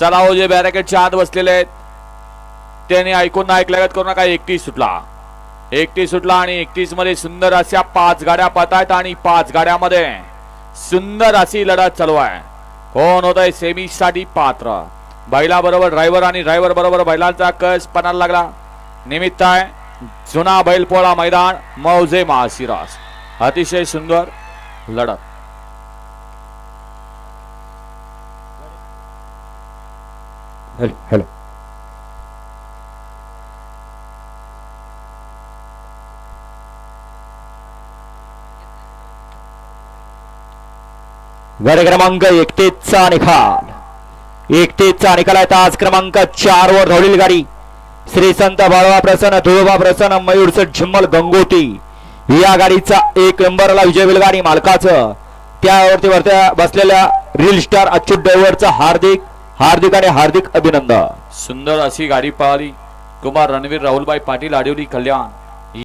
चला हो जे बॅरेकेटच्या आत बसलेले आहेत. त्यांनी ऐकून ना ऐकल्यागत करू नका एकतीस सुटला. एकतीस सुटला आणि एकतीसमध्ये सुंदर अशा पाच गाड्या पतायत आणि पाच गाड्यामध्ये सुंदर अशी लढत चालू आहे. कोण होत आहे सेमी साठी पात्र? बैला बरोबर ड्रायव्हर आणि ड्रायव्हर बरोबर बैलांचा कस पणाला लागला? निमित्त आहे जुना बैलपोळा मैदान मौजे महाशिरास अतिशय सुंदर लढत. हॅलो गड क्रमांक एकतेचा निकाल एकतेचा निकाल आहे तास क्रमांक चार वर धावलेली गाडी श्री संत बाळवा प्रसन्न धुळबा प्रसन्न मयूरच झिम्मल गंगोटी या गाडीचा एक नंबरला विजय गाडी मालकाचं त्यावरती वरत्या बसलेल्या रील स्टार अच्युत ड्रायव्हरचं हार्दिक हार्दिक आणि हार्दिक अभिनंदन. सुंदर अशी गाडी पळाली कुमार रणवीर राहुलबाई पाटील आडिवली कल्याण.